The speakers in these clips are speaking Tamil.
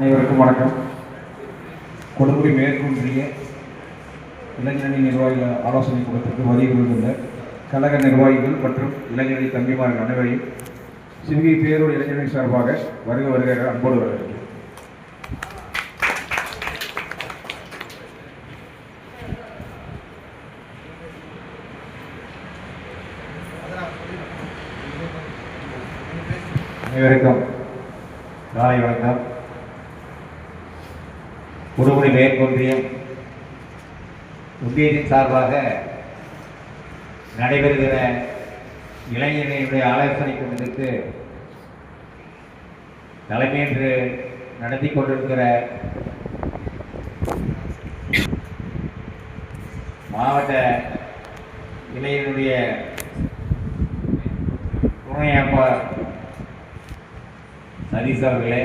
அனைவருக்கும் வணக்கம். கொடுமுடி மேற்கொன்றிய இளைஞரணி நிர்வாகிகள் ஆலோசனை கூட்டத்திற்கு வருகை கழக நிர்வாகிகள் மற்றும் இளைஞரணி தம்பிமார்கள் அனைவரையும் சிவிகை பேரூர் இளைஞரணி சார்பாக வருக வருக அன்போடு வரவேற்கிறேன். அனைவருக்கும் நாளை வணக்கம். உடுமொழி மேற்கொன்றியம் ஒன்றியத்தின் சார்பாக நடைபெறுகிற இளைஞர்களுடைய ஆலோசனை கூட்டத்திற்கு தலைமையேற்று நடத்தி கொண்டிருக்கிற மாவட்ட இளைஞருடைய துணையப்பா சதீஷ் அவர்களே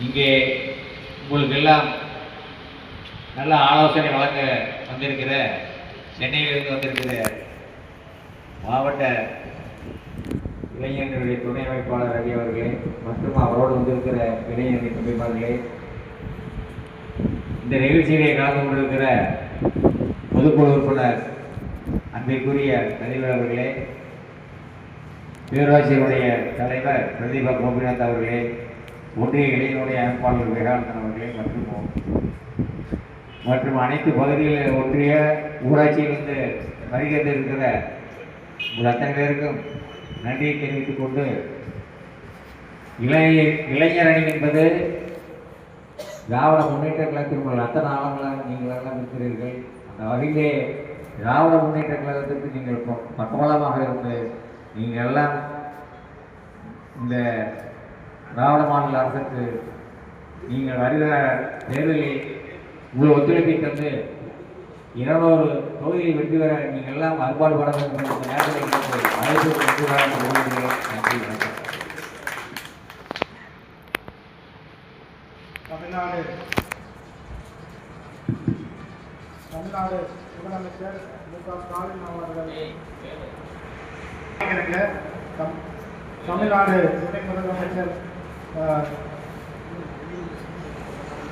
இங்கே உங்களுக்கு எல்லாம் நல்ல ஆலோசனை வழங்க வந்திருக்கிற சென்னையிலிருந்து வந்திருக்கிற மாவட்ட இளைஞர்களுடைய துணை அமைப்பாளர் ரவி அவர்களே மற்றும் அவரோடு வந்திருக்கிற இளைஞரணி தம்பிமார்களே இந்த நிகழ்ச்சியிலே கலந்து கொண்டிருக்கிற பொதுக்குழு உறுப்பினர் அன்பிற்குரிய தலைவர் அவர்களே பேரூராட்சியினுடைய தலைவர் பிரதீபா கோபிநாத் அவர்களே ஒன்றிய இளைஞருடைய அமைப்பாளர் விவேகானந்தன் அவர்களே மற்றும் மற்றும் அனைத்து பகுதிகளில் ஒன்றிய ஊராட்சியிலிருந்து வருகிறது இருக்கிற உங்கள் அத்தனை பேருக்கும் நன்றியை தெரிவித்துக் கொண்டு இளைய இளைஞர் அணி என்பது திராவிட முன்னேற்ற கழகத்தில் உங்கள் அத்தனை ஆழங்களாக நீங்கள் எல்லாம் இருக்கிறீர்கள் அந்த வகையிலே திராவிட முன்னேற்ற கழகத்திற்கு நீங்கள் பக்கபலமாக இருந்து நீங்கள் எல்லாம் இந்த திராவிட மாநில அரசுக்கு நீங்கள் வருகிற தேர்தலில் உங்கள் ஒத்துழைப்பை தந்து இருநூறு தொகுதியில் வெற்றி பெற நீங்கள் எல்லாம் அறுபாடுபட வேண்டும் என்ற நேரத்தில் அழைப்பு நன்றி வணக்கம். தமிழ்நாடு. தமிழ்நாடு முதலமைச்சர் மு க ஸ்டாலின் அவர்கள். தமிழ்நாடு துணை முதலமைச்சர்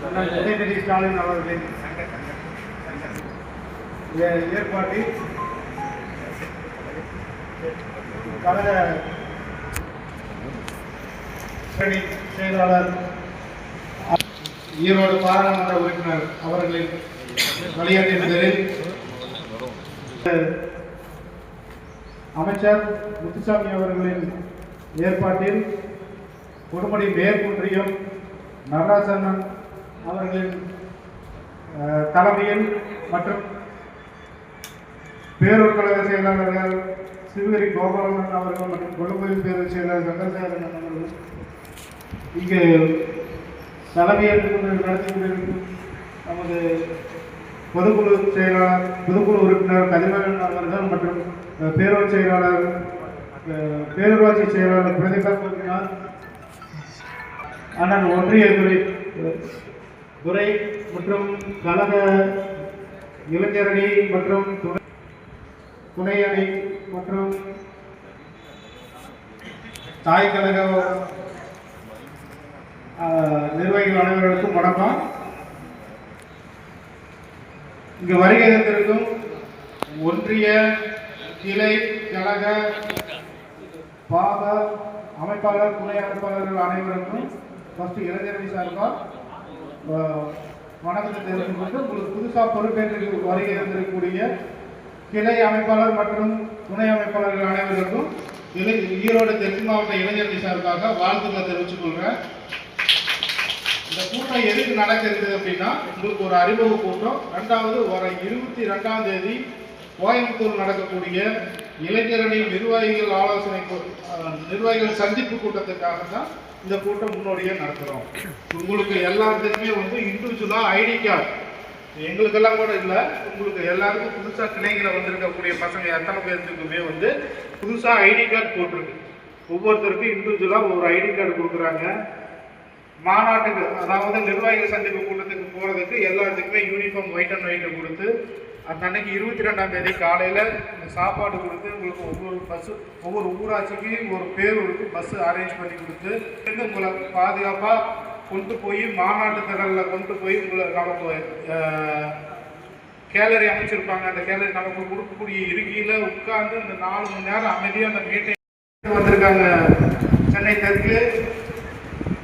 உதயநிதி ஸ்டாலின் அவர்களின் ஏற்பாட்டில் கழக செயலாளர் ஈரோடு பாராளுமன்ற உறுப்பினர் அவர்களின் வழிகாட்டுதலில் அமைச்சர் முத்துசாமி அவர்களின் ஏற்பாட்டில் கொடுமடி மேற்குன்றியம் நடராசனன் அவர்களின் தலைமையில் மற்றும் பேரூர் கழக செயலாளர்கள் சிவகிரி கோபாலன் அவர்கள் மற்றும் கொள்ளுமொழி பேரூர் செயலாளர் சங்கரசேகரன் அவர்கள் இங்கு தலைமையேற்று நடத்தி கொண்டிருக்கும் நமது பொதுக்குழு செயலாளர் பொதுக்குழு உறுப்பினர் கதிரவன் அவர்கள் மற்றும் பேரூர் செயலாளர் பேரூராட்சி செயலாளர் பிரதீபா கோபிநாத் அண்ணன் ஒன்றிய துறை துறை மற்றும் கழக இளைஞரணி மற்றும் துணை துணை அணி மற்றும் தாய் கழக நிர்வாகிகள் அனைவர்களுக்கும் வணக்கம். இங்கு வருகை தந்திருக்கும் ஒன்றிய கிளை கழக பாத அமைப்பாளர் துணை அமைப்பாளர்கள் அனைவருக்கும் ஃபஸ்ட்டு இளைஞரணி சார்பாக வணக்கத்தை தெரிவித்துக் கொண்டு உங்களுக்கு புதுசாக பொறுப்பேற்று வருகை இருந்திருக்கக்கூடிய கிளை அமைப்பாளர் மற்றும் துணை அமைப்பாளர்கள் அனைவருக்கும் இளை ஈரோடு தெற்கு மாவட்ட இளைஞரணி சார்பாக வாழ்த்துக்களை தெரிவித்துக் கொள்கிறேன் இந்த கூட்டம் எதுக்கு நடக்கிறது அப்படின்னா உங்களுக்கு ஒரு அறிமுக கூட்டம். ரெண்டாவது வர இருபத்தி ரெண்டாம் தேதி கோயம்புத்தூர் நடக்கக்கூடிய இளைஞரணி நிர்வாகிகள் ஆலோசனை நிர்வாகிகள் சந்திப்பு கூட்டத்துக்காக தான் இந்த கூட்டம் முன்னோடியே நடத்துகிறோம் உங்களுக்கு எல்லாத்துக்குமே வந்து இண்டிவிஜுவலாக ஐடி கார்டு எங்களுக்கெல்லாம் கூட இல்லை. உங்களுக்கு எல்லாருக்கும் புதுசாக கிளைகளை வந்திருக்கக்கூடிய பசங்க எத்தனை பேர்த்துக்குமே வந்து புதுசாக ஐடி கார்டு போட்டிருக்கு. ஒவ்வொருத்தருக்கும் இண்டிவிஜுவலாக ஒரு ஐடி கார்டு கொடுக்குறாங்க. மாநாட்டுக்கு அதாவது நிர்வாகிகள் சந்திப்பு கூட்டத்துக்கு போகிறதுக்கு எல்லாத்துக்குமே யூனிஃபார்ம் ஒயிட் அண்ட் ஒயிட்டை கொடுத்து அந்த அன்னைக்கு இருபத்தி ரெண்டாம் தேதி காலையில் சாப்பாடு கொடுத்து உங்களுக்கு ஒவ்வொரு பஸ்ஸு ஒவ்வொரு ஊராட்சிக்கு ஒரு பேரூருக்கு பஸ்ஸு அரேஞ்ச் பண்ணி கொடுத்து உங்களை பாதுகாப்பாக கொண்டு போய் மாநாட்டு திடலில் கொண்டு போய் உங்களை நமக்கு கேலரி அமைச்சிருப்பாங்க. அந்த கேலரி நமக்கு கொடுக்கக்கூடிய இருக்கையில் உட்கார்ந்து இந்த நாலு மணி நேரம் அமைதியாக அந்த மீட்டை வந்திருக்காங்க. சென்னை தெற்கு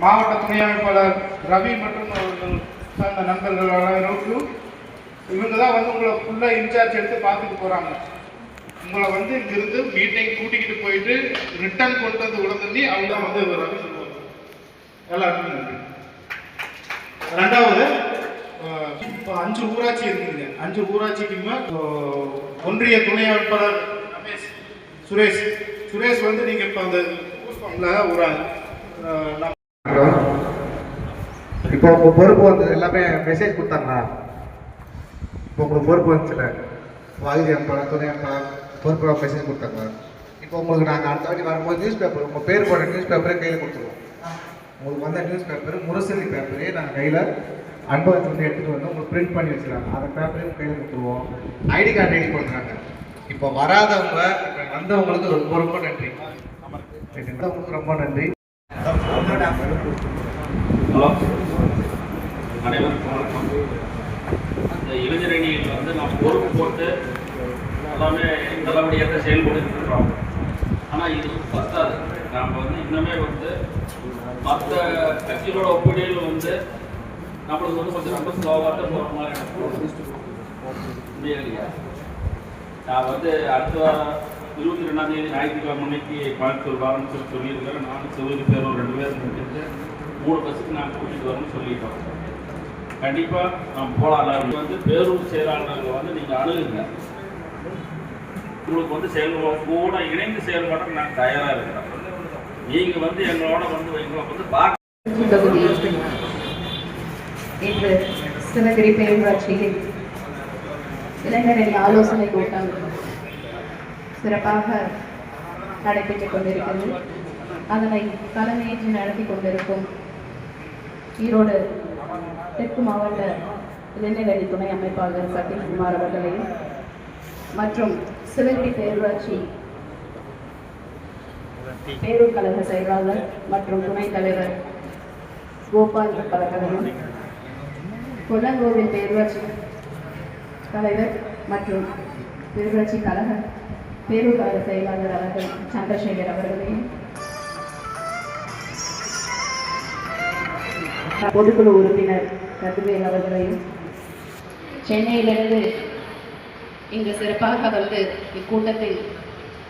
மாவட்ட துணை அமைப்பாளர் ரவி மற்றும் அவர்கள் சார்ந்த நண்பர்கள் அனைவருக்கும் இவங்க தான் வந்து உங்களை ஃபுல்லாக இன்சார்ஜ் எடுத்து பார்த்துட்டு போகிறாங்க உங்களை வந்து இங்கிருந்து மீட்டிங் கூட்டிக்கிட்டு போயிட்டு ரிட்டர்ன் கொண்டு வந்து விட அவங்க தான் வந்து வராங்க சொல்லுவாங்க எல்லாருக்கும் நன்றி. ரெண்டாவது இப்போ அஞ்சு ஊராட்சி இருக்குதுங்க அஞ்சு ஊராட்சிக்குமே ஒன்றிய துணை வேட்பாளர் ரமேஷ் சுரேஷ். சுரேஷ் வந்து நீங்கள் இப்போ அந்த ஊர்ல ஒரு இப்போ உங்க பொறுப்பு வந்தது எல்லாமே மெசேஜ் கொடுத்தாங்களா? இப்போ உங்களுக்கு பொறுப்பு வந்துச்சுல? வாகிதி அம்பாளர் துணை அம்பாளர் பொறுப்பு மெசேஜ் கொடுத்தாங்க இப்போ உங்களுக்கு நாங்கள் அடுத்த வாட்டி வரும்போது நியூஸ் பேப்பர் உங்கள் பேர் போட நியூஸ் பேப்பரே கையில் கொடுத்துருவோம். உங்களுக்கு வந்த நியூஸ் பேப்பர் முரசொலி பேப்பரே நாங்கள் கையில் அன்பகத்தை வந்து எடுத்துகிட்டு வந்து உங்களுக்கு பிரிண்ட் பண்ணி வச்சுருக்காங்க அந்த பேப்பரையும் கையில் கொடுத்துருவோம். ஐடி கார்டு ரெடி பண்ணுறாங்க. இப்போ வராதவங்க இப்போ வந்தவங்களுக்கு ரொம்ப ரொம்ப நன்றி. உங்களுக்கு ரொம்ப நன்றி. ஹலோ. அனைவருக்கும் வணக்கம். இந்த இளைஞரணியில் வந்து நாம் பொறுப்பு போட்டு எல்லாமே நல்லபடியாக செயல்பட்டு இருக்கிறோம். ஆனால் இது பத்தாது. நாம் வந்து இன்னுமே வந்து மற்ற கட்சிகளோட ஒப்பீடையில் வந்து நம்மளுக்கு வந்து கொஞ்சம் ரொம்ப ஸ்லோவாக தான் போகிற மாதிரி எனக்கு நான் வந்து அடுத்த இருபத்தி ரெண்டாம் தேதி ஞாயிற்றுக்கிழமை அன்னைக்கு கோயம்புத்தூர் வரணும்னு சொல்லி சொல்லியிருக்கிறேன் நானும் சிவகி பேரும் ரெண்டு பேரும் மூணு பஸ்ஸுக்கு நான் கூட்டிகிட்டு வரணும்னு சொல்லிட்டோம் கண்டிப்பாக நம்ம போகலாம் எல்லாரும் வந்து பேரூர் செயலாளர்கள் வந்து நீங்கள் அணுகுங்க. உங்களுக்கு வந்து செயல்பட கூட இணைந்து செயல்பட நான் தயாராக இருக்கிறோம் நீங்கள் வந்து எங்களோட வந்து எங்களை வந்து பார்க்க தொகுதியில் இன்று சிவகிரி பேரூராட்சியில் இளைஞரணி ஆலோசனை கூட்டம் சிறப்பாக நடைபெற்றுக் கொண்டிருக்கிறது. அதனை தலைமையேற்று நடத்தி கொண்டிருக்கும் ஈரோடு தெற்கு மாவட்ட இளைஞரணி துணை அமைப்பாளர் சதீஷ்குமார் அவர்களையும் மற்றும் சிவகிரி பேரூராட்சி பேரூர் கழக செயலாளர் மற்றும் துணைத் தலைவர் கோபால் அவர்களையும் கொல்லங்கோவில் பேரூராட்சி தலைவர் மற்றும் பேரூராட்சி கழக பேரூர் கழக செயலாளர் அவர்கள் சந்திரசேகர் அவர்களையும் பொதுக்குழு உறுப்பினர் ரகுவேல் அவர்களையும் சென்னையிலிருந்து இங்கு சிறப்பாக வந்து இக்கூட்டத்தில்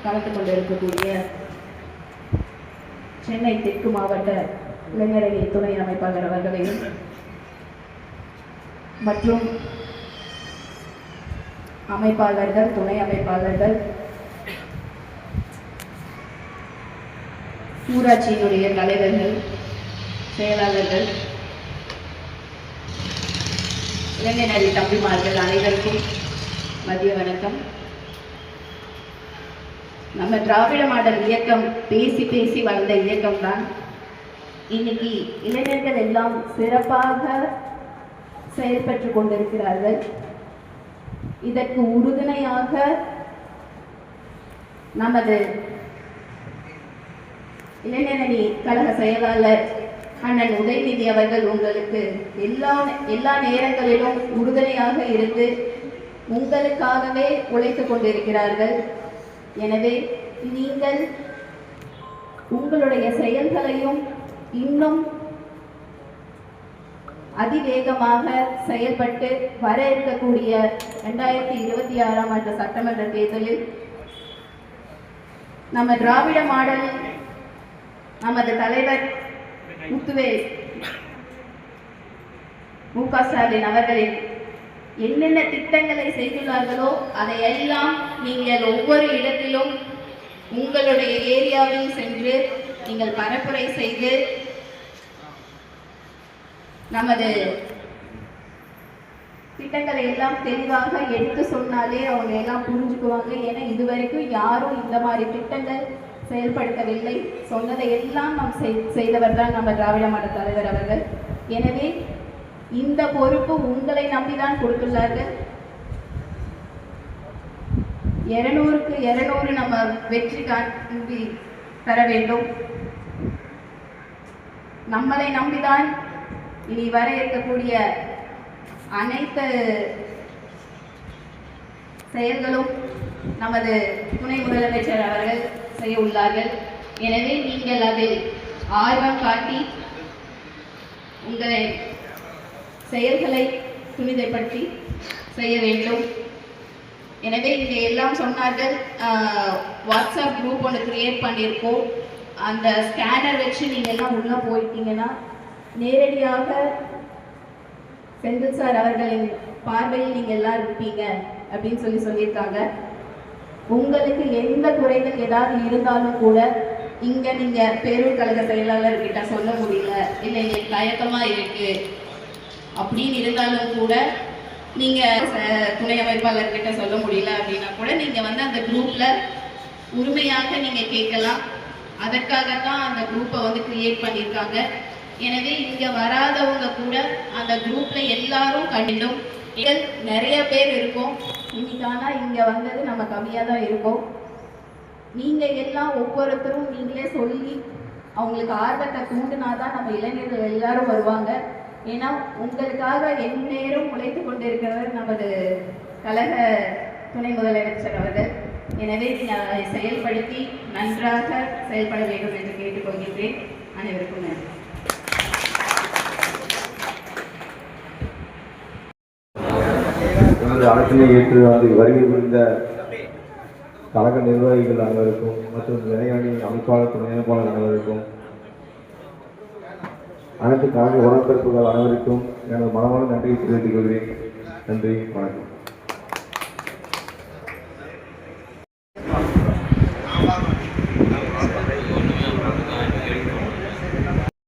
கலந்து கொண்டிருக்கக்கூடிய சென்னை தெற்கு மாவட்ட இளைஞரணி துணை அமைப்பாளர் அவர்களையும் மற்றும் அமைப்பாளர்கள் துணை அமைப்பாளர்கள் ஊராட்சியினுடைய தலைவர்கள் செயலாளர்கள் இளைஞரணி தம்பிமார்கள் அனைவருக்கும் மதிய வணக்கம். நம்ம திராவிட மாடல் இயக்கம் பேசி பேசி வளர்ந்த இயக்கம் தான் இன்னைக்கு இளைஞர்கள் எல்லாம் சிறப்பாக செயல்பட்டு கொண்டிருக்கிறார்கள். இதற்கு உறுதுணையாக நமது இளைஞரணி கழக செயலாளர் அண்ணன் உதயநிதி அவர்கள் உங்களுக்கு எல்லா எல்லா நேரங்களிலும் உறுதுணையாக இருந்து உங்களுக்காகவே உழைத்துக் கொண்டிருக்கிறார்கள். எனவே நீங்கள் உங்களுடைய செயல்களையும் இன்னும் அதிவேகமாக செயல்பட்டு வர இருக்கக்கூடிய ரெண்டாயிரத்தி இருபத்தி ஆறாம் ஆண்டு சட்டமன்ற தேர்தலில் நம்ம திராவிட மாடல் நமது தலைவர் முத்துவே. மு க ஸ்டாலின் அவர்களின் என்னென்ன திட்டங்களை செய்துள்ளார்களோ அதையெல்லாம் நீங்கள் ஒவ்வொரு இடத்திலும் உங்களுடைய ஏரியாவில் சென்று நீங்கள் பரப்புரை செய்து நமது திட்டங்களை எல்லாம் தெளிவாக எடுத்து சொன்னாலே அவங்க எல்லாம் புரிஞ்சுக்குவாங்க. ஏன்னா இதுவரைக்கும் யாரும் இந்த மாதிரி திட்டங்கள் செயல்படுத்தவில்லை. சொன்னதை எல்லாம் நாம் செய்தவர் தான் நம்ம திராவிட மாடல் தலைவர் அவர்கள். எனவே இந்த பொறுப்பு உங்களை நம்பிதான் கொடுத்துள்ளார்கள். இருநூறுக்கு இருநூறு நம்ம வெற்றி காண்பி தர வேண்டும். நம்மளை நம்பிதான் இனி வர இருக்கக்கூடிய அனைத்து செயல்களும் நமது துணை முதலமைச்சர் அவர்கள் செய்ய உள்ளார்கள். எனவே நீங்கள் அதில் ஆர்வம் காட்டி உங்களை செயல்களை துரிதப்படுத்தி செய்ய வேண்டும். எனவே இங்கே எல்லாம் சொன்னார்கள். வாட்ஸ்அப் குரூப் ஒன்று கிரியேட் பண்ணியிருக்கோம். அந்த ஸ்கேனர் வச்சு நீங்கள் எல்லாம் உள்ளே போயிட்டீங்கன்னா நேரடியாக செந்தில் சார் அவர்களின் பார்வையில் நீங்கள் எல்லாம் இருப்பீங்க. அப்படின்னு சொல்லி சொல்லியிருக்காங்க. உங்களுக்கு எந்த குறைகள் ஏதாவது இருந்தாலும் கூட இங்க நீங்க பேரூர் கழக செயலாளர் கிட்ட சொல்ல முடியல இல்ல எனக்கு தயக்கமா இருக்கு அப்படின்னு இருந்தாலும் கூட நீங்க துணை அமைப்பாளர் கிட்ட சொல்ல முடியல அப்படின்னா கூட நீங்க வந்து அந்த குரூப்ல உரிமையாக நீங்க கேட்கலாம். அதற்காகத்தான் அந்த குரூப்பை வந்து கிரியேட் பண்ணியிருக்காங்க. எனவே இங்க வராதவங்க கூட அந்த குரூப்ல எல்லாரும் கண்டிடும் நிறைய பேர் இருக்கும். இன்னைக்கு ஆனால் இங்கே வந்தது நம்ம கம்மியாக தான் இருக்கோம். நீங்கள் எல்லாம் ஒவ்வொருத்தரும் நீங்களே சொல்லி அவங்களுக்கு ஆர்வத்தை தூண்டினாதான் நம்ம இளைஞர்கள் எல்லாரும் வருவாங்க. ஏன்னா உங்களுக்காக என் நேரம் உழைத்து கொண்டிருக்கிறவர் நமது கழக துணை முதலமைச்சர் அவர்கள். எனவே நீங்கள் அதை செயல்படுத்தி நன்றாக செயல்பட வேண்டும் என்று கேட்டுக்கொள்கின்றேன். அனைவருக்கும் நன்றி. இந்த அழைப்பினை ஏற்று வந்து வருகை புரிந்த கழக நிர்வாகிகள் அனைவருக்கும் மற்றும் விளையாடி அமைப்பாளர் துணை அமைப்பாளர் அனைவருக்கும் அனைத்து கழக உடன்பிறப்புகள் அனைவருக்கும் எனது மனமான நன்றியை தெரிவித்துக் கொள்கிறேன். நன்றி வணக்கம்.